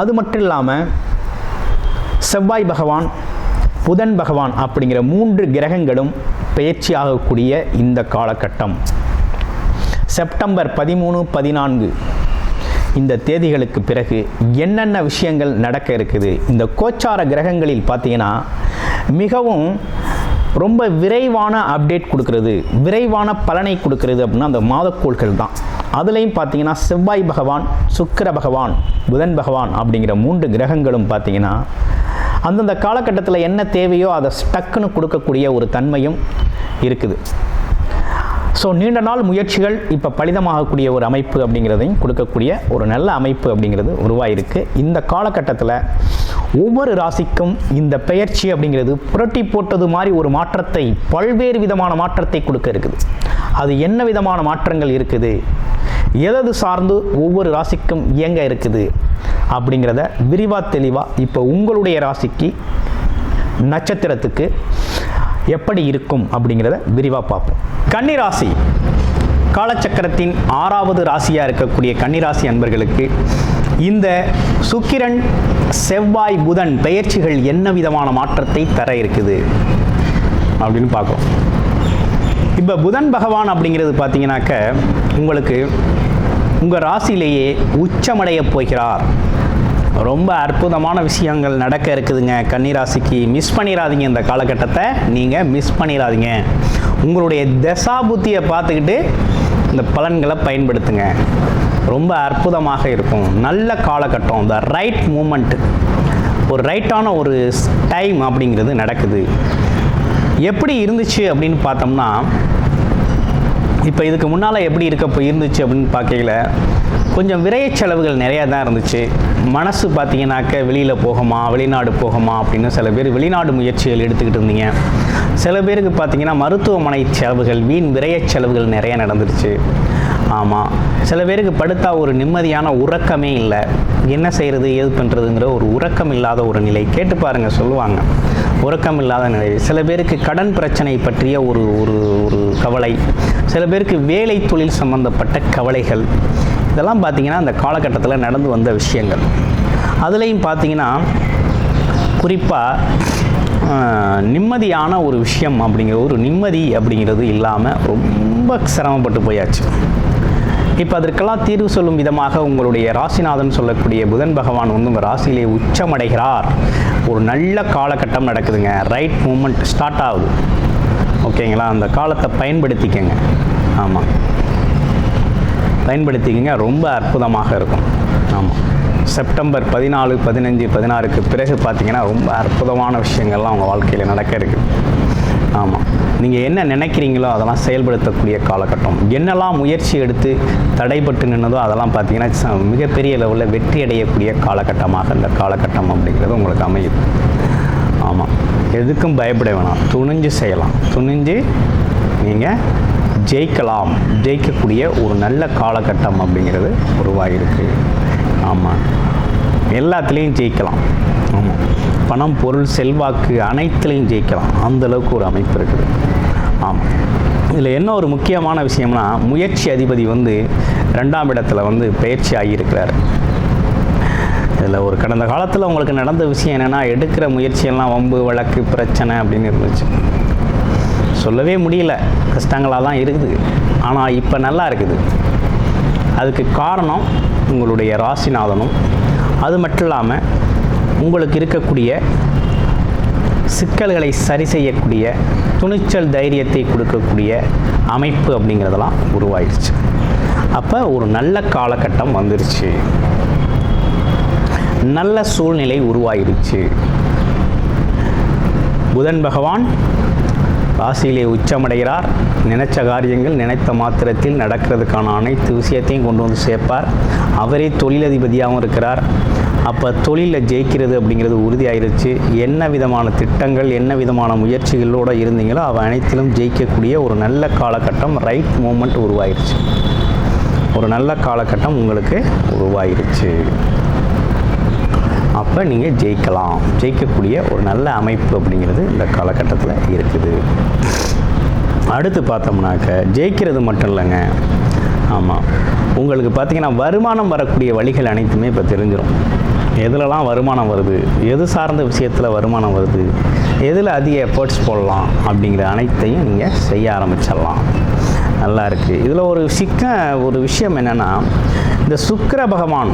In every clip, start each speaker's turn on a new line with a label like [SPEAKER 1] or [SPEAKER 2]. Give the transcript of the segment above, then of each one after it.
[SPEAKER 1] அது மட்டும் இல்லாமல் செவ்வாய் பகவான் புதன் பகவான் அப்படிங்கிற மூன்று கிரகங்களும் பெயர்ச்சியாகக்கூடிய இந்த காலகட்டம். செப்டம்பர் பதிமூணு பதினான்கு இந்த தேதிகளுக்கு பிறகு என்னென்ன விஷயங்கள் நடக்க இருக்குது? இந்த கோச்சார கிரகங்களில் பார்த்தீங்கன்னா மிகவும் ரொம்ப விரைவான அப்டேட் கொடுக்கறது. விரைவான பலனை கொடுக்கறது அப்படின்னா அந்த மாதக்கோள்கள் தான். அதுலேயும் பார்த்தீங்கன்னா செவ்வாய் பகவான் சுக்கிர பகவான் புதன் பகவான் அப்படிங்கிற மூன்று கிரகங்களும் பார்த்தீங்கன்னா அந்தந்த காலகட்டத்தில் என்ன தேவையோ அதை ஸ்டக்குன்னு கொடுக்கக்கூடிய ஒரு தன்மையும் இருக்குது. ஸோ நீண்ட நாள் முயற்சிகள் இப்போ பலிதமாகக்கூடிய ஒரு அமைப்பு அப்படிங்கிறதையும் கொடுக்கக்கூடிய ஒரு நல்ல அமைப்பு அப்படிங்கிறது உருவாயிருக்கு. இந்த காலகட்டத்தில் ஒவ்வொரு ராசிக்கும் இந்த பெயர்ச்சி அப்படிங்கிறது புரட்டி போட்டது மாதிரி ஒரு மாற்றத்தை பல்வேறு விதமான மாற்றத்தை கொடுக்க இருக்குது. அது என்ன விதமான மாற்றங்கள் இருக்குது? எதது சார்ந்து ஒவ்வொரு ராசிக்கும் இயங்க இருக்குது? அப்படிங்கிறத விரிவாக தெளிவாக இப்போ உங்களுடைய ராசிக்கு நட்சத்திரத்துக்கு எப்படி இருக்கும் அப்படிங்கிறத விரிவாக பார்ப்போம். கன்னிராசி. காலச்சக்கரத்தின் ஆறாவது ராசியாக இருக்கக்கூடிய கன்னிராசி அன்பர்களுக்கு இந்த சுக்கிரன் செவ்வாய் புதன் பெயர்ச்சிகள் என்ன விதமான மாற்றத்தை தர இருக்குது? அப்படின்னு பார்க்குறோம் இப்போ புதன் பகவான் அப்படிங்கிறது பார்த்தீங்கன்னாக்க உங்களுக்கு உங்கள் ராசியிலேயே உச்சமடைய போகிறார். ரொம்ப அற்புதமான விஷயங்கள் நடக்க இருக்குதுங்க. கன்னிராசிக்கு மிஸ் பண்ணிடாதீங்க இந்த காலகட்டத்தை. நீங்கள் மிஸ் பண்ணிடாதீங்க உங்களுடைய தசா புத்தியை பார்த்துக்கிட்டு இந்த பலன்களை பயன்படுத்துங்க. ரொம்ப அற்புதமாக இருக்கும். நல்ல காலகட்டம். த ரைட் மூமெண்ட் ஒரு ரைட்டான ஒரு டைம் அப்படிங்கிறது நடக்குது. எப்படி இருந்துச்சு அப்படின்னு பார்த்தோம்னா இப்போ இதுக்கு முன்னால் எப்படி இருக்க போய் இருந்துச்சு அப்படின்னு பார்க்கையில கொஞ்சம் விரைய செலவுகள் நிறையா தான் இருந்துச்சு. மனசு பார்த்தீங்கன்னாக்க வெளியில் போகுமா வெளிநாடு போகுமா அப்படின்னு சில பேர் வெளிநாடு முயற்சிகள் எடுத்துக்கிட்டு இருந்தீங்க. சில பேருக்கு பார்த்தீங்கன்னா மருத்துவமனை செலவுகள் வீண் விரைய செலவுகள் நிறைய நடந்துருச்சு. ஆமாம் சில பேருக்கு படுத்தா ஒரு நிம்மதியான உறக்கமே இல்லை. என்ன செய்கிறது ஏது பண்ணுறதுங்கிற ஒரு உறக்கம் இல்லாத ஒரு நிலை. கேட்டு பாருங்கள் சொல்லுவாங்க. உறக்கம் இல்லாத நிலை. சில பேருக்கு கடன் பிரச்சனை பற்றிய ஒரு ஒரு ஒரு கவலை. சில பேருக்கு வேலை தொழில் சம்பந்தப்பட்ட கவலைகள். இதெல்லாம் பார்த்தீங்கன்னா அந்த காலகட்டத்தில் நடந்து வந்த விஷயங்கள். அதுலேயும் பார்த்தீங்கன்னா குறிப்பாக நிம்மதியான ஒரு விஷயம் அப்படிங்கிற ஒரு நிம்மதி அப்படிங்கிறது இல்லாமல் ரொம்ப சிரமப்பட்டு போயாச்சு. இப்போ அதற்கெல்லாம் தீர்வு சொல்லும் விதமாக உங்களுடைய ராசிநாதன் சொல்லக்கூடிய புதன் பகவான் வந்து உங்கள் ராசியிலே உச்சமடைகிறார். ஒரு நல்ல காலகட்டம் நடக்குதுங்க. ரைட் மூமெண்ட் ஸ்டார்ட் ஆகுது. ஓகேங்களா அந்த காலத்தை பயன்படுத்திக்கங்க. ஆமாம் பயன்படுத்திக்கங்க. ரொம்ப அற்புதமாக இருக்கும். ஆமாம் செப்டம்பர் பதினாலு பதினஞ்சு பதினாறுக்கு பிறகு பார்த்தீங்கன்னா ரொம்ப அற்புதமான விஷயங்கள்லாம் அவங்க வாழ்க்கையில் நடக்க இருக்குது ஆமாம் நீங்கள் என்ன நினைக்கிறீங்களோ அதெல்லாம் செயல்படுத்தக்கூடிய காலகட்டம். என்னெல்லாம் முயற்சி எடுத்து தடைப்பட்டு நின்னதோ அதெல்லாம் பார்த்தீங்கன்னா ச- மிகப்பெரிய லெவலில் வெற்றி அடையக்கூடிய காலகட்டமாக இந்த காலகட்டம் அப்படிங்கிறது உங்களுக்கு அமையுது ஆமாம் எதுக்கும் பயப்பட வேணாம். துணிஞ்சு செய்யலாம். துணிஞ்சு நீங்கள் ஜெயிக்கலாம். ஜெயிக்கக்கூடிய ஒரு நல்ல காலகட்டம் அப்படிங்கிறது உருவாகிருக்கு ஆமாம் எல்லாத்துலேயும் ஜெயிக்கலாம். ஆமாம் பணம் பொருள் செல்வாக்கு அனைத்துலேயும் ஜெயிக்கலாம். அந்த அளவுக்கு ஒரு அமைப்பு இருக்குது. ஆமாம் இதில் என்ன ஒரு முக்கியமான விஷயம்னா முயற்சி அதிபதி வந்து ரெண்டாம் இடத்துல வந்து பயிற்சி ஆகியிருக்கிறார். இதில் ஒரு கடந்த காலத்தில் உங்களுக்கு நடந்த விஷயம் என்னென்னா எடுக்கிற முயற்சியெல்லாம் வம்பு வழக்கு பிரச்சனை அப்படின்னு இருந்துச்சு. சொல்லவே முடியல. கஷ்டங்களாக தான் இருக்குது. ஆனால் இப்போ நல்லா இருக்குது. அதுக்கு காரணம் உங்களுடைய ராசிநாதனும் அது மட்டும் இல்லாமல் உங்களுக்கு இருக்கக்கூடிய சிக்கல்களை சரி செய்யக்கூடிய துணிச்சல் தைரியத்தை கொடுக்கக்கூடிய அமைப்பு அப்படிங்கிறதெல்லாம் உருவாயிடுச்சு. அப்போ ஒரு நல்ல காலகட்டம் வந்துருச்சு. நல்ல சூழ்நிலை உருவாயிருச்சு புதன் பகவான் ராசியிலே உச்சமடைகிறார். நினைச்ச காரியங்கள் நினைத்த மாத்திரத்தில் நடக்கிறதுக்கான அனைத்து விஷயத்தையும் கொண்டு வந்து சேர்ப்பார். அவரே தொழிலதிபதியாகவும் இருக்கிறார். அப்போ தொழிலில் ஜெயிக்கிறது அப்படிங்கிறது உறுதியாயிருச்சு. என்ன விதமான திட்டங்கள் என்ன விதமான முயற்சிகளோடு இருந்தீங்களோ அவ அனைத்திலும் ஜெயிக்கக்கூடிய ஒரு நல்ல காலகட்டம் ரைட் மூமெண்ட் உருவாயிருச்சு. ஒரு நல்ல காலகட்டம் உங்களுக்கு உருவாயிருச்சு. அப்போ நீங்கள் ஜெயிக்கலாம். ஜெயிக்கக்கூடிய ஒரு நல்ல அமைப்பு அப்படிங்கிறது இந்த காலகட்டத்தில் இருக்குது. அடுத்து பார்த்தோம்னாக்க ஜெயிக்கிறது மட்டும் இல்லைங்க. ஆமாம் உங்களுக்கு பார்த்திங்கன்னா வருமானம் வரக்கூடிய வழிகள் அனைத்துமே இப்போ தெரிஞ்சிடும் எதுலலாம் வருமானம் வருது? எது சார்ந்த விஷயத்தில் வருமானம் வருது? எதில் அதிக எஃபர்ட்ஸ் போடலாம்? அப்படிங்கிற அனைத்தையும் நீங்கள் செய்ய ஆரம்பிச்சிடலாம். நல்லா இருக்குது இதில் ஒரு சிக்க ஒரு விஷயம் என்னென்னா இந்த சுக்கர பகவான்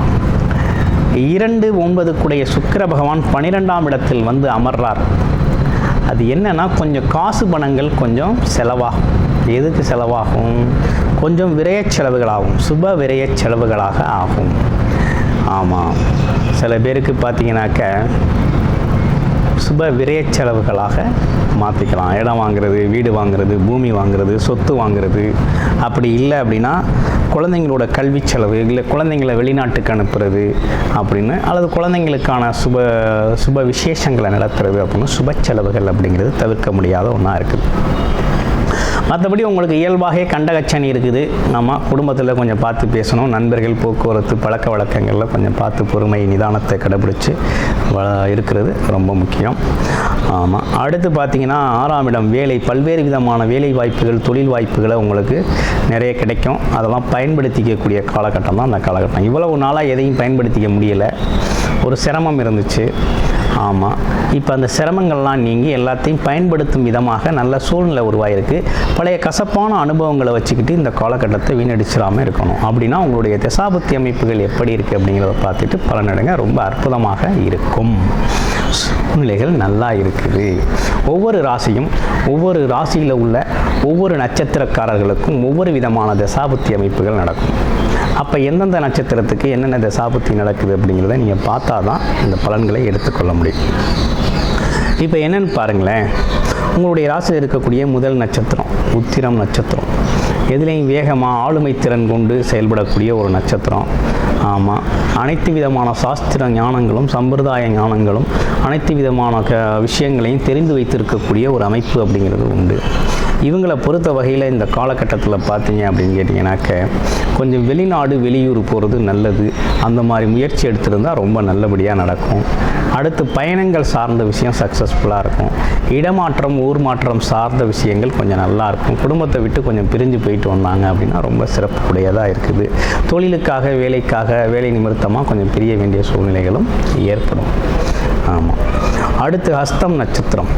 [SPEAKER 1] இரண்டு ஒன்பதுக்குடைய சுக்கிர பகவான் பனிரெண்டாம் இடத்தில் வந்து அமர்றார். அது என்னன்னா கொஞ்சம் காசு பணங்கள் கொஞ்சம் செலவாகும். எதுக்கு செலவாகும்? கொஞ்சம் விரைய செலவுகளாகும். சுப விரைய செலவுகளாக ஆகும். ஆமாம். சில பேருக்கு பார்த்தீங்கன்னாக்க சுப விரைய செலவுகளாக மாற்றிக்கலாம் இடம் வாங்குறது வீடு வாங்குறது பூமி வாங்குறது சொத்து வாங்குறது. அப்படி இல்லை அப்படின்னா குழந்தைங்களோட கல்வி செலவு இல்லை குழந்தைங்களை வெளிநாட்டுக்கு அனுப்புறது அப்படின்னு அல்லது குழந்தைங்களுக்கான சுப சுப விசேஷங்களை நடத்துறது அப்படின்னு சுப செலவுகள் அப்படிங்கிறது தவிர்க்க முடியாத ஒன்றா இருக்குது. மற்றபடி உங்களுக்கு இயல்பாகவே கண்டகச்சனி இருக்குது. நம்ம குடும்பத்தில் கொஞ்சம் பார்த்து பேசணும். நண்பர்கள் போக்குவரத்து பழக்க வழக்கங்களில் கொஞ்சம் பார்த்து பொறுமை நிதானத்தை கடைபிடிச்சு இருக்கிறது ரொம்ப முக்கியம். ஆமாம் அடுத்து பார்த்தீங்கன்னா ஆறாம் இடம் வேலை. பல்வேறு விதமான வேலை வாய்ப்புகள் தொழில் வாய்ப்புகளை உங்களுக்கு நிறைய கிடைக்கும். அதெல்லாம் பயன்படுத்திக்கக்கூடிய காலகட்டம் தான் அந்த காலகட்டம். இவ்வளவு நாளாக எதையும் பயன்படுத்திக்க முடியலை. ஒரு சிரமம் இருந்துச்சு. ஆமாம் இப்போ அந்த சிரமங்கள்லாம் நீங்கி எல்லாத்தையும் பயன்படுத்தும் விதமாக நல்ல சூழ்நிலை உருவாயிருக்கு. பழைய கசப்பான அனுபவங்களை வச்சுக்கிட்டு இந்த காலகட்டத்தை வீணடிச்சிடாமல் இருக்கணும். அப்படின்னா உங்களுடைய தசாபுத்தி அமைப்புகள் எப்படி இருக்குது அப்படிங்கிறத பார்த்துட்டு பலனடைங்க ரொம்ப அற்புதமாக இருக்கும். சூழ்நிலைகள் நல்லா இருக்குது. ஒவ்வொரு ராசியும் ஒவ்வொரு ராசியில் உள்ள ஒவ்வொரு நட்சத்திரக்காரர்களுக்கும் ஒவ்வொரு விதமான தசாபுத்தி அமைப்புகள் நடக்கும். அப்போ எந்தெந்த நட்சத்திரத்துக்கு என்னென்ன தசாபுத்தி நடக்குது அப்படிங்கிறத நீங்கள் பார்த்தா தான் இந்த பலன்களை எடுத்துக்கொள்ள முடியும். இப்போ என்னென்னு பாருங்களேன். உங்களுடைய ராசியில் இருக்கக்கூடிய முதல் நட்சத்திரம் உத்திரம் நட்சத்திரம். எதுலேயும் வேகமாக ஆளுமை திறன் கொண்டு செயல்படக்கூடிய ஒரு நட்சத்திரம். ஆமாம் அனைத்து விதமான சாஸ்திர ஞானங்களும் சம்பிரதாய ஞானங்களும் அனைத்து விதமான க விஷயங்களையும் தெரிந்து வைத்திருக்கக்கூடிய ஒரு அமைப்பு அப்படிங்கிறது உண்டு. இவங்களை பொறுத்த வகையில் இந்த காலகட்டத்தில் பார்த்தீங்க அப்படின்னு கேட்டிங்கனாக்க கொஞ்சம் வெளிநாடு வெளியூர் போகிறது நல்லது. அந்த மாதிரி முயற்சி எடுத்திருந்தால் ரொம்ப நல்லபடியாக நடக்கும். அடுத்து பயணங்கள் சார்ந்த விஷயம் சக்ஸஸ்ஃபுல்லாக இருக்கும். இடமாற்றம் ஊர் மாற்றம் சார்ந்த விஷயங்கள் கொஞ்சம் நல்லாயிருக்கும் குடும்பத்தை விட்டு கொஞ்சம் பிரிஞ்சு போயிட்டு வந்தாங்க அப்படின்னா ரொம்ப சிறப்புடையதாக இருக்குது. தொழிலுக்காக வேலைக்காக வேலை நிமித்தமாக கொஞ்சம் பிரிய வேண்டிய சூழ்நிலைகளும் ஏற்படும். ஆமாம் அடுத்து ஹஸ்தம் நட்சத்திரம்.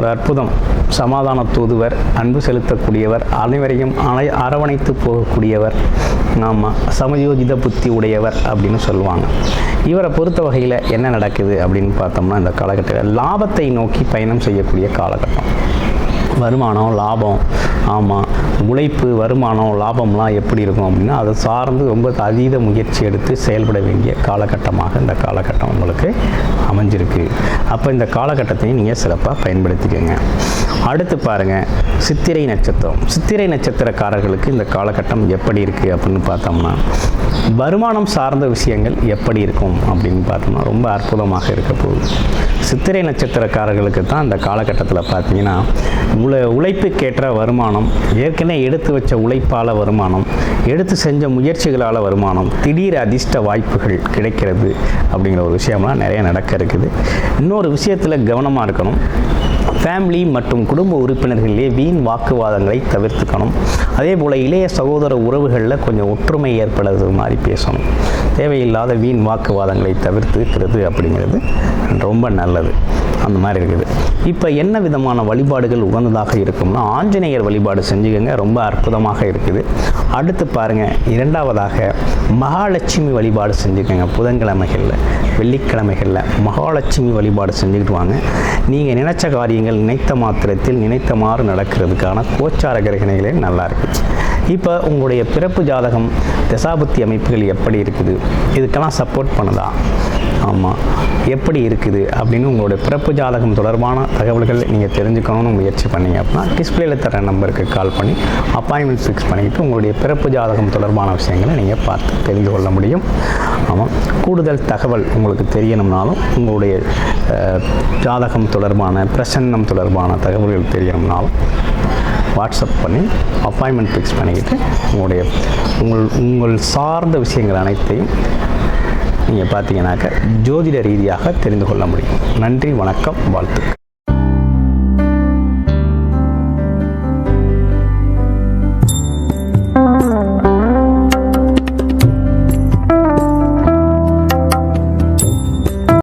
[SPEAKER 1] ஒரு அற்புதம். சமாதான தூதுவர் அன்பு செலுத்தக்கூடியவர் அனைவரையும் அனை அரவணைத்து போகக்கூடியவர். ஆமாம் சமயோஜித புத்தி உடையவர் அப்படின்னு சொல்லுவாங்க. இவரை பொறுத்த வகையில் என்ன நடக்குது அப்படின்னு பார்த்தோம்னா இந்த காலகட்டத்தில் லாபத்தை நோக்கி பயணம் செய்யக்கூடிய காலகட்டம். வருமானம் லாபம். ஆமாம் உழைப்பு வருமானம் லாபம்லாம் எப்படி இருக்கும் அப்படின்னா அதை சார்ந்து ரொம்ப அதீத முயற்சி எடுத்து செயல்பட வேண்டிய காலகட்டமாக இந்த காலகட்டம் உங்களுக்கு அமைஞ்சிருக்கு. அப்போ இந்த காலகட்டத்தையும் நீங்கள் சிறப்பாக பயன்படுத்திக்கோங்க. அடுத்து பாருங்கள் சித்திரை நட்சத்திரம். சித்திரை நட்சத்திரக்காரர்களுக்கு இந்த காலகட்டம் எப்படி இருக்குது அப்படின்னு பார்த்தோம்னா வருமானம் சார்ந்த விஷயங்கள் எப்படி இருக்கும் அப்படின்னு பார்த்தோம்னா ரொம்ப அற்புதமாக இருக்க போகுது. சித்திரை நட்சத்திரக்காரர்களுக்கு தான் இந்த காலகட்டத்தில் பார்த்தீங்கன்னா உழ உழைப்புக்கேற்ற வருமானம் ஏற்கனவே எடுத்து வச்ச உழைப்பால் வருமானம் எடுத்து செஞ்ச முயற்சிகளால் வருமானம் திடீர் அதிர்ஷ்ட வாய்ப்புகள் கிடைக்கிறது அப்படிங்கிற ஒரு விஷயம்லாம் நிறைய நடக்க இருக்குது. இன்னொரு விஷயத்தில் கவனமாக இருக்கணும். ஃபேமிலி மற்றும் குடும்ப உறுப்பினர்களிலே வீண் வாக்குவாதங்களை தவிர்த்துக்கணும். அதே போல் இளைய சகோதர உறவுகளில் கொஞ்சம் ஒற்றுமை ஏற்படுறது மாதிரி பேசணும். தேவையில்லாத வீண் வாக்குவாதங்களை தவிர்த்துக்கிறது அப்படிங்கிறது ரொம்ப நல்லது.
[SPEAKER 2] அந்த மாதிரி இருக்குது. இப்போ என்ன விதமான வழிபாடுகள் உகந்ததாக இருக்கும்னா ஆஞ்சநேயர் வழிபாடு செஞ்சுக்கோங்க ரொம்ப அற்புதமாக இருக்குது. அடுத்து பாருங்கள் இரண்டாவதாக மகாலட்சுமி வழிபாடு செஞ்சுக்கோங்க புதன்கிழமைகளில் வெள்ளிக்கிழமைகளில். மகாலட்சுமி வழிபாடு செஞ்சுக்கிட்டு வாங்க. நீங்கள் நினைச்ச காரியங்கள் நினைத்த மாத்திரத்தில் நினைத்தமாறு நடக்கிறதுக்கான கோச்சார கிரகணிகளே நல்லா இப்போ உங்களுடைய பிறப்பு ஜாதகம் தசாபுத்தி அமைப்புகள் எப்படி இருக்குது? இதுக்கெல்லாம் சப்போர்ட் பண்ணுதா? ஆமாம் எப்படி இருக்குது? அப்படின்னு உங்களுடைய பிறப்பு ஜாதகம் தொடர்பான தகவல்கள் நீங்கள் தெரிஞ்சுக்கணும்னு முயற்சி பண்ணீங்க அப்படின்னா டிஸ்பிளேல தர நம்பருக்கு கால் பண்ணி அப்பாயின்மெண்ட் ஃபிக்ஸ் பண்ணிவிட்டு உங்களுடைய பிறப்பு ஜாதகம் தொடர்பான விஷயங்களை நீங்கள் பார்த்து தெரிந்து கொள்ள முடியும். ஆமாம் கூடுதல் தகவல் உங்களுக்கு தெரியணும்னாலும் உங்களுடைய ஜாதகம் தொடர்பான பிரசன்னம் தொடர்பான தகவல்கள் தெரியணும்னாலும் வாட்ஸ்அப் பண்ணி அப்பாயின்மெண்ட் ஃபிக்ஸ் பண்ணிக்கிட்டு உங்களுடைய உங்கள் உங்கள் சார்ந்த விஷயங்கள் அனைத்தையும் நீங்கள் பார்த்தீங்கன்னாக்க ஜோதிட ரீதியாக தெரிந்து கொள்ள முடியும். நன்றி வணக்கம் வாழ்த்துக்கள்.